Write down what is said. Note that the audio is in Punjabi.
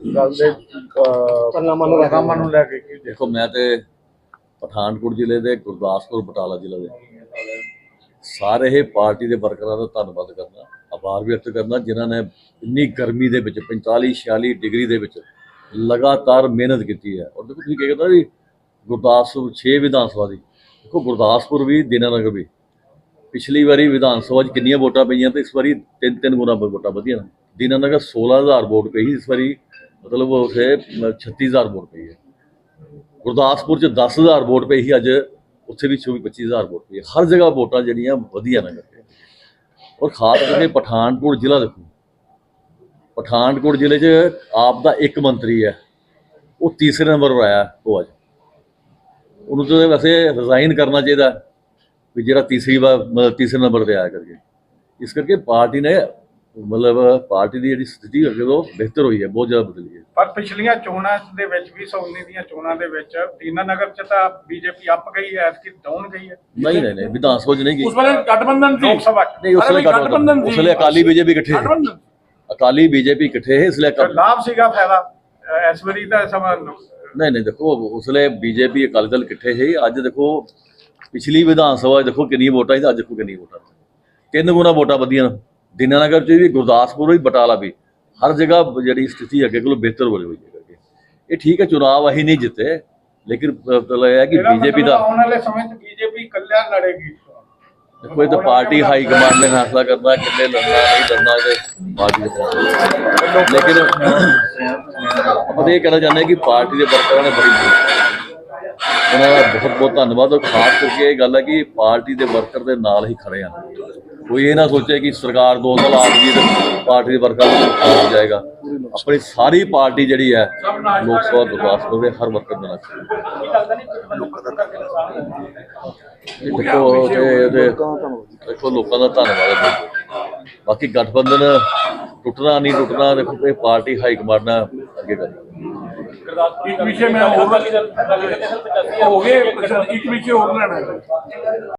ਗੱਲ ਦੇ ਕੰਮਾਂ ਨੂੰ ਕੰਮਾਂ ਨੂੰ ਲੈ ਕੇ ਕੀ ਦੇਖੋ? ਮੈਂ ਤੇ ਪਠਾਨਕੋਟ ਜ਼ਿਲ੍ਹੇ ਦੇ ਗੁਰਦਾਸਪੁਰ ਬਟਾਲਾ ਜ਼ਿਲ੍ਹੇ ਦੇ। ਸਾਰੇ ਹੀ ਪਾਰਟੀ ਦੇ ਵਰਕਰਾਂ ਦਾ ਧੰਨਵਾਦ ਕਰਨਾ ਆਭਾਰ ਵਿਅਕਤ ਕਰਨਾ ਜਿਨ੍ਹਾਂ ਨੇ ਇੰਨੀ ਗਰਮੀ ਦੇ ਵਿੱਚ 45 46 ਡਿਗਰੀ ਦੇ ਵਿੱਚ ਲਗਾਤਾਰ ਮਿਹਨਤ ਕੀਤੀ ਹੈ। ਔਰ ਦੇਖੋ ਤੁਸੀਂ ਕੀ ਕਹਿੰਦਾ ਵੀ ਗੁਰਦਾਸਪੁਰ 6 ਵਿਧਾਨ ਸਭਾ ਦੀ। ਦੇਖੋ ਗੁਰਦਾਸਪੁਰ ਵੀ ਦੀਨਾਨਗਰ ਵੀ। ਪਿਛਲੀ ਵਾਰੀ ਵਿਧਾਨ ਸਭਾ 'ਚ ਕਿੰਨੀਆਂ ਵੋਟਾਂ ਪਈਆਂ ਤੇ ਇਸ ਵਾਰੀ ਤਿੰਨ ਤਿੰਨ ਗੁਣਾ ਵੋਟਾਂ ਵਧੀਆਂ ਦੀਨਾਨਗਰ 16000 ਵੋਟ ਪਈ ਇਸ ਵਾਰੀ। ਮਤਲਬ ਉਥੇ 36000 ਵੋਟ ਪਈ ਹੈ। ਗੁਰਦਾਸਪੁਰ 'ਚ 10000 ਵੋਟ ਪਈ ਸੀ, ਅੱਜ ਉੱਥੇ ਵੀ 24 25000 ਵੋਟ ਪਈ ਹਰ ਜਗ੍ਹਾ ਵੋਟਾਂ ਜਿਹੜੀਆਂ ਵਧੀਆ ਨੇ ਕਰਕੇ। ਔਰ ਖਾਸ ਕਰਕੇ ਪਠਾਨਕੋਟ ਜ਼ਿਲ੍ਹਾ ਦੇਖੋ। ਪਠਾਨਕੋਟ ਜ਼ਿਲ੍ਹੇ 'ਚ ਆਪ ਦਾ ਇੱਕ ਮੰਤਰੀ ਹੈ। ਉਹ ਤੀਸਰੇ ਨੰਬਰ 'ਤੇ ਆਇਆ ਉਹ ਅੱਜ। ਉਹਨੂੰ ਤਾਂ ਵੈਸੇ ਰਿਜ਼ਾਈਨ ਕਰਨਾ ਚਾਹੀਦਾ ਵੀ ਜਿਹੜਾ ਤੀਸਰੀ ਵਾਰ, ਮਤਲਬ ਤੀਸਰੇ ਨੰਬਰ ਤੇ ਆਇਆ ਕਰਕੇ। ਇਸ ਕਰਕੇ ਪਾਰਟੀ ਨੇ ਮਤਲਬ ਪਾਰਟੀ ਦੀ ਜਿਹੜੀ ਸਥਿਤੀ ਹੈ ਉਹ ਬਿਹਤਰ ਹੋਈ ਹੈ ਬਹੁਤ ਜ਼ਿਆਦਾ ਬਦਲੀ ਹੈ। ਪਰ ਪਿਛਲੀਆਂ ਚੋਣਾਂ ਦੇ ਵਿੱਚ ਵੀ ਸੌਨੀ ਦੀਆਂ ਚੋਣਾਂ ਦੇ ਵਿੱਚ ਦੀਨਾਨਗਰ ਚ ਤਾਂ ਬੀਜੇਪੀ ਅੱਪ ਗਈ ਹੈ ਐਤਕੀ ਡਾਊਨ ਗਈ ਹੈ। ਨਹੀਂ ਨਹੀਂ ਨਹੀਂ ਵਿਧਾਨ ਸਭਾ 'ਚ ਨਹੀਂ ਗਈ। ਉਸ ਵੇਲੇ ਗਠਬੰਧਨ ਸੀ। ਲੋਕ ਸਭਾ ਚ। ਨਹੀਂ ਉਸ ਵੇਲੇ ਗਠਬੰਧਨ ਉਸ ਸੀ। ਵੇਲੇ ਅਕਾਲੀ ਬੀਜੇਪੀ ਇਕੱਠੇ ਅਕਾਲੀ ਬੀਜੇਪੀ ਇਕੱਠੇ ਹੈ ਇਸ ਲਈ ਤਾਂ ਲਾਭ ਸੀਗਾ ਫਾਇਦਾ। ਇਸ ਵਾਰੀ ਦਾ ਸਮਾਂ ਨਹੀਂ ਨਹੀਂ ਦੇਖੋ ਉਸ ਵੇਲੇ ਬੀਜੇਪੀ ਅਕਾਲੀ ਦਲ ਇਕੱਠੇ ਹੈ ਅੱਜ ਦੇਖੋ ਪਿਛਲੀ ਵਿਧਾਨ ਸਭਾ 'ਚ ਦੇਖੋ ਕਿੰਨੀ ਵੋਟਾਂ ਸੀ ਤੇ ਅੱਜ ਦੇਖੋ ਕਿੰਨੀ ਵੋਟਾਂ। ਤਿੰਨ ਗੁਣਾ ਵੋਟਾਂ ਵਧੀਆਂ। ਨੇ ਦੀਨਾਨਗਰ 'ਚ ਵੀ ਗੁਰਦਾਸਪੁਰ ਵੀ ਬਟਾਲਾ ਵੀ ਹਰ ਜਗ੍ਹਾ ਜਿਹੜੀ ਸਥਿਤੀ ਅੱਗੇ ਕੋਲੋਂ ਬਿਹਤਰ ਹੋ ਰਹੀ ਹੈ ਕਰਕੇ ਇਹ ਠੀਕ ਹੈ ਚੁਣਾਵ ਅਸੀਂ ਨਹੀਂ ਜਿੱਤੇ ਲੇਕਿਨ ਇਹ ਹੈ ਕਿ ਬੀਜੇਪੀ ਦਾ ਆਉਣ ਵਾਲੇ ਸਮੇਂ 'ਚ ਬੀਜੇਪੀ ਇਕੱਲਿਆਂ ਲੜੇਗੀ। ਇਹ ਤਾਂ ਪਾਰਟੀ ਹਾਈ ਕਮਾਂਡ ਨੇ ਫੈਸਲਾ ਕਰਨਾ ਕਿੰਨੇ ਲੜਨਾ ਨਹੀਂ ਲੜਨਾ ਤੇ ਪਾਰਟੀ ਦੇ ਲੇਕਿਨ ਆਪਾਂ ਇਹ ਕਹਿਣਾ ਚਾਹੁੰਦੇ ਕਿ ਪਾਰਟੀ ਦੇ ਵਰਕਰਾਂ ਨੇ ਬੜੀ। ਉਹਨਾਂ ਦਾ ਬਹੁਤ ਬਹੁਤ ਧੰਨਵਾਦ ਔਰ ਖਾਸ ਕਰਕੇ ਇਹ ਗੱਲ ਹੈ ਕਿ ਪਾਰਟੀ ਦੇ ਵਰਕਰ ਦੇ ਨਾਲ ਹੀ ਖੜੇ ਹਨ। ਕੋਈ ਇਹ ਨਾ ਸੋਚੇ ਕਿ ਸਰਕਾਰ ਦੋ ਸਾਲ ਆ ਗਈ ਤੇ ਪਾਰਟੀ ਦੇ ਵਰਕਰ ਨੂੰ ਨੁਕਸਾਨ ਹੋ ਜਾਏਗਾ। ਆਪਣੀ ਸਾਰੀ ਪਾਰਟੀ ਜਿਹੜੀ ਹੈ ਲੋਕ ਸਭਾ ਗੁਰਦਾਸਪੁਰ ਦੇ ਹਰ ਵਰਕਰ ਦੇ ਨਾਲ। ਦੇਖੋ ਦੇਖੋ ਲੋਕਾਂ ਦਾ ਧੰਨਵਾਦ ਹੈ ਬਾਕੀ ਗਠਬੰਧਨ ਟੁੱਟਣਾ ਨਹੀਂ ਟੁੱਟਣਾ ਦੇਖੋ ਇਹ ਪਾਰਟੀ ਹਾਈ ਕਮਾਂਡ ਨਾਲ ਅੱਗੇ ਕਰਨੀ। ਇੱਕ ਵਿਸ਼ੇ ਮੈਂ ਹੋਰ ਹੋ ਗਏ ਇੱਕ ਵਿਸ਼ੇ ਹੋਰ ਲੈਣਾ ਹੈ